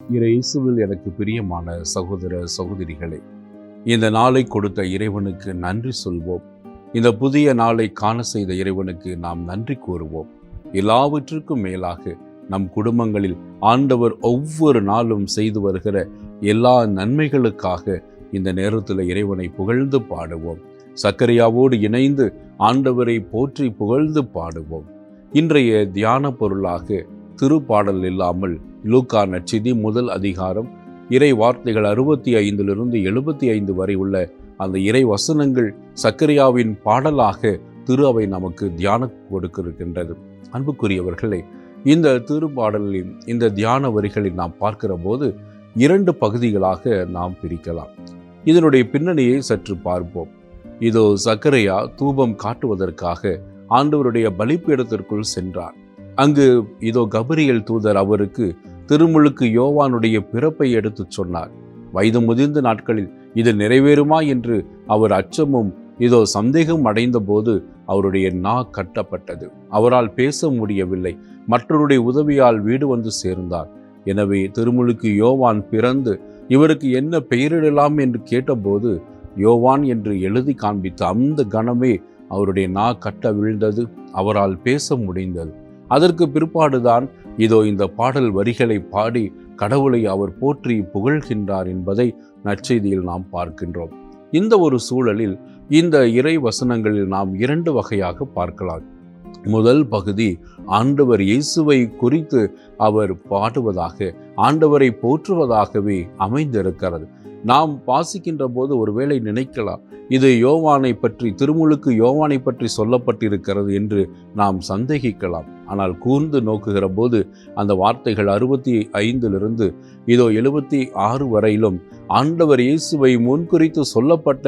இயேசுவில் எனக்கு பிரியமான சகோதர சகோதரிகளே இந்த நாளை கொடுத்த இறைவனுக்கு நன்றி சொல்வோம். இந்த புதிய நாளை காண செய்த இறைவனுக்கு நாம் நன்றி கூறுவோம். எல்லாவற்றுக்கும் மேலாக நம் குடும்பங்களில் ஆண்டவர் ஒவ்வொரு நாளும் செய்து வருகிற எல்லா நன்மைகளுக்காக இந்த நேரத்தில் இறைவனை புகழ்ந்து பாடுவோம். சக்கரையாவோடு இணைந்து ஆண்டவரை போற்றி புகழ்ந்து பாடுவோம். இன்றைய தியான பொருளாக திருப்பாடல் இல்லாமல் லூக்கா நச்சிதி முதல் அதிகாரம் இறை வார்த்தைகள் அறுபத்தி ஐந்திலிருந்து எழுபத்தி ஐந்து வரை உள்ள அந்த இறை வசனங்கள் சக்கரியாவின் பாடலாக திரு அவை நமக்கு தியானம் கொடுக்கிருக்கின்றது. அன்புக்குரியவர்களே இந்த திருப்பாடலின் இந்த தியான வரிகளை நாம் பார்க்கிற போது இரண்டு பகுதிகளாக நாம் பிரிக்கலாம். இதனுடைய பின்னணியை சற்று பார்ப்போம். இதோ சக்கரையா தூபம் காட்டுவதற்காக ஆண்டவருடைய பலிப்பீடத்திற்குள் சென்றார் அங்கு இதோ கபரியல் தூதர் அவருக்கு திருமுழுக்கு யோவானுடைய பிறப்பை எடுத்துச் சொன்னார். வயது முதிர்ந்த நாட்களில் இது நிறைவேறுமா என்று அவர் அச்சமும் இதோ சந்தேகம் அடைந்தபோது அவருடைய நா கட்டப்பட்டது. அவரால் பேச முடியவில்லை. மற்றவருடைய உதவியால் வீடு வந்து சேர்ந்தார். எனவே திருமுழுக்கு யோவான் பிறந்து இவருக்கு என்ன பெயரிடலாம் என்று கேட்டபோது யோவான் என்று எழுதி காண்பித்த அந்த கணமே அவருடைய நா கட்ட விழுந்தது. அவரால் பேச முடிந்தது. அதற்கு பிற்பாடுதான் இதோ இந்த பாடல் வரிகளை பாடி கடவுளை அவர் போற்றி புகழ்கின்றார் என்பதை நற்செய்தியில் நாம் பார்க்கின்றோம். இந்த ஒரு சூழலில் இந்த இறை வசனங்களில் நாம் இரண்டு வகையாக பார்க்கலாம். முதல் பகுதி ஆண்டவர் இயேசுவை குறித்து அவர் பாடுவதாக ஆண்டவரை போற்றுவதாகவே அமைந்திருக்கிறது. நாம் வாசிக்கின்ற போது ஒருவேளை நினைக்கலாம் இது யோவானை பற்றி திருமுழுக்கு யோவானை பற்றி சொல்லப்பட்டிருக்கிறது என்று நாம் சந்தேகிக்கலாம். ஆனால் கூர்ந்து நோக்குகிற போது அந்த வார்த்தைகள் அறுபத்தி ஐந்திலிருந்து இதோ எழுபத்தி ஆறு வரையிலும் ஆண்டவர் இயேசுவை முன்குறித்து சொல்லப்பட்ட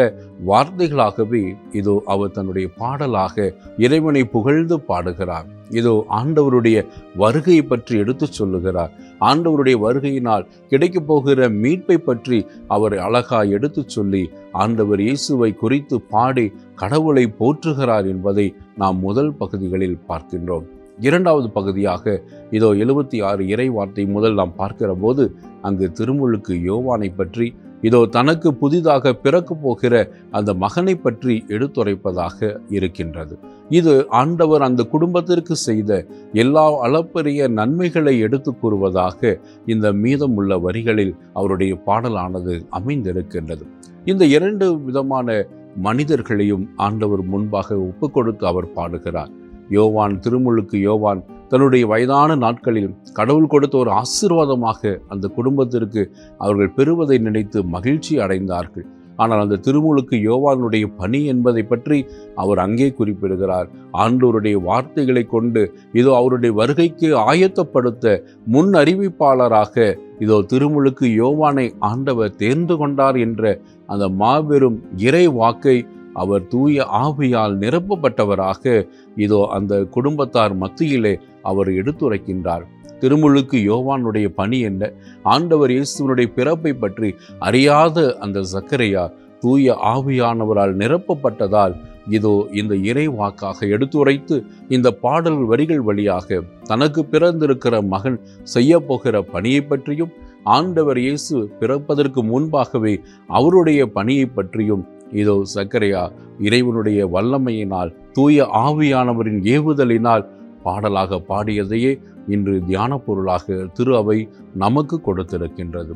வார்த்தைகளாகவே இதோ அவர் தன்னுடைய பாடலாக இறைவனை புகழ்ந்து பாடுகிறார். இதோ ஆண்டவருடைய வருகையை பற்றி எடுத்துச் சொல்லுகிறார். ஆண்டவருடைய வருகையினால் கிடைக்கப் போகிற மீட்பை பற்றி அவர் அழகா எடுத்துச் சொல்லி ஆண்டவர் இயேசுவை குறித்து பாடி கடவுளை போற்றுகிறார் என்பதை நாம் முதல் பகுதிகளில் பார்க்கின்றோம். இரண்டாவது பகுதியாக இதோ எழுபத்தி ஆறு இறை வார்த்தை முதல் நாம் பார்க்கிற போது அங்கு திருமுழுக்கு யோவானை பற்றி இதோ தனக்கு புதிதாக பிறக்கப் போகிற அந்த மகனை பற்றி எடுத்துரைப்பதாக இருக்கின்றது. இது ஆண்டவர் அந்த குடும்பத்திற்கு செய்த எல்லா அளப்பரிய நன்மைகளை எடுத்து கூறுவதாக இந்த மீதமுள்ள வரிகளில் அவருடைய பாடலானது அமைந்திருக்கின்றது. இந்த இரண்டு விதமான மனிதர்களையும் ஆண்டவர் முன்பாக ஒப்பு கொடுத்து அவர் பாடுகிறார். யோவான் திருமுழுக்கு யோவான் தன்னுடைய வயதான நாட்களில் கடவுள் கொடுத்த ஒரு ஆசீர்வாதமாக அந்த குடும்பத்திற்கு அவர்கள் பெறுவதை நினைத்து மகிழ்ச்சி அடைந்தார்கள். ஆனால் அந்த திருமுழுக்கு யோவானுடைய பணி என்பதை பற்றி அவர் அங்கே குறிப்பிடுகிறார். ஆண்டோருடைய வார்த்தைகளை கொண்டு இதோ அவருடைய வருகைக்கு ஆயத்தப்படுத்த முன் அறிவிப்பாளராக இதோ திருமுழுக்கு யோவானை ஆண்டவர் தேர்ந்து கொண்டார் என்ற அந்த மாபெரும் இறை வாக்கை அவர் தூய ஆவியால் நிரப்பப்பட்டவராக இதோ அந்த குடும்பத்தார் மத்தியிலே அவர் எடுத்துரைக்கின்றார். திருமுழுக்கு யோவானுடைய பணி என்ன? ஆண்டவர் இயேசுவனுடைய பிறப்பை பற்றி அறியாத அந்த சக்கரையா? தூய ஆவியானவரால் நிரப்பப்பட்டதால் இதோ இந்த இறைவாக்காக எடுத்துரைத்து இந்த பாடல் வரிகள் வழியாக தனக்கு பிறந்திருக்கிற மகன் செய்ய போகிற பணியை பற்றியும் ஆண்டவர் இயேசு பிறப்பதற்கு முன்பாகவே அவருடைய பணியை பற்றியும் இதோ சக்கரையா இறைவனுடைய வல்லமையினால் தூய ஆவியானவரின் ஏவுதலினால் பாடலாக பாடியதையே இன்று தியான பொருளாக திரு அவை நமக்கு கொடுத்திருக்கின்றது.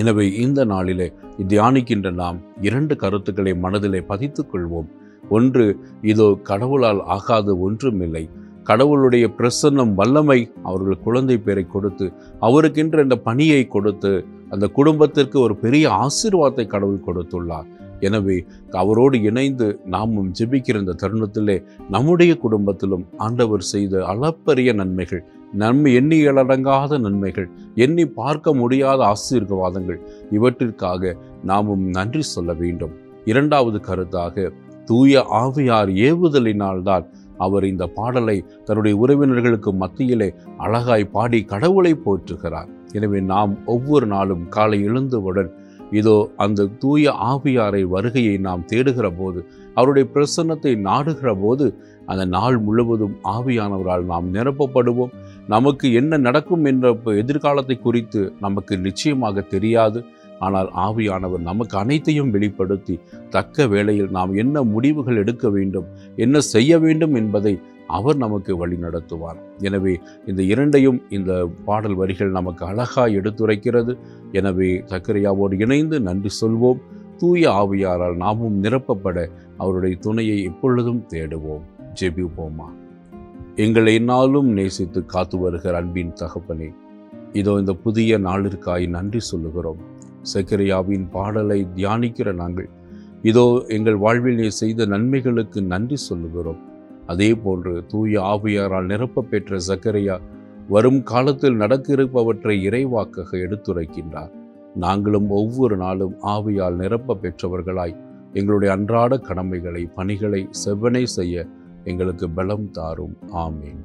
எனவே இந்த நாளிலே தியானிக்கின்ற நாம் இரண்டு கருத்துக்களை மனதிலே பதித்துக் கொள்வோம். ஒன்று இதோ கடவுளால் ஆகாது ஒன்றுமில்லை. கடவுளுடைய பிரசன்னம் வல்லமை அவர்கள் குழந்தை பேரை கொடுத்து அவருக்கென்று இந்த பணியை கொடுத்து அந்த குடும்பத்திற்கு ஒரு பெரிய ஆசீர்வாதத்தை கடவுள் கொடுத்துள்ளார். எனவே அவரோடு இணைந்து நாமும் ஜெபிக்கிற இந்த தருணத்திலே நம்முடைய குடும்பத்திலும் ஆண்டவர் செய்த அளப்பரிய நன்மைகள் நன்மை எண்ணியலடங்காத நன்மைகள் எண்ணி பார்க்க முடியாத ஆசீர்வாதங்கள் இவற்றிற்காக நாமும் நன்றி சொல்ல வேண்டும். இரண்டாவது கருத்தாக தூய ஆவியார் ஏவுதலினால்தான் அவர் இந்த பாடலை தன்னுடைய உறவினர்களுக்கு மத்தியிலே அழகாய் பாடி கடவுளை போற்றுகிறார். எனவே நாம் ஒவ்வொரு நாளும் காலை எழுந்தவுடன் இதோ அந்த தூய ஆவியாரை வருகையை நாம் தேடுகிற போது அவருடைய பிரசன்னத்தை நாடுகிற போது அந்த நாள் முழுவதும் ஆவியானவரால் நாம் நிரப்பப்படுவோம். நமக்கு என்ன நடக்கும் என்ற எதிர்காலத்தை குறித்து நமக்கு நிச்சயமாக தெரியாது. ஆனால் ஆவியானவர் நமக்கு அனைத்தையும் வெளிப்படுத்தி தக்க வேளையில் நாம் என்ன முடிவுகள் எடுக்க வேண்டும் என்ன செய்ய வேண்டும் என்பதை அவர் நமக்கு வழி நடத்துவார். எனவே இந்த இரண்டையும் இந்த பாடல் வரிகள் நமக்கு அழகாக எடுத்துரைக்கிறது. எனவே சக்கரையாவோடு இணைந்து நன்றி சொல்வோம். தூய ஆவியாரால் நாமும் நிரப்பப்பட அவருடைய துணையை எப்பொழுதும் தேடுவோம். ஜெபிப்போமா? எங்களை என்னாலும் நேசித்து காத்து வருகிற அன்பின் தகப்பனே இதோ இந்த புதிய நாளிற்காய் நன்றி சொல்லுகிறோம். சக்கரையாவின் பாடலை தியானிக்கிற நாங்கள் இதோ எங்கள் வாழ்வில் நீ செய்த நன்மைகளுக்கு நன்றி சொல்லுகிறோம். அதே போன்று தூய ஆவியாரால் நிரப்ப பெற்ற சக்கரையா வரும் காலத்தில் நடக்க இருப்பவற்றை இறைவாக்காக எடுத்துரைக்கின்றார். நாங்களும் ஒவ்வொரு நாளும் ஆவியால் நிரப்ப பெற்றவர்களாய் எங்களுடைய அன்றாட கடமைகளை பணிகளை செவ்வனை செய்ய எங்களுக்கு பலம் தாரும். ஆமீன்.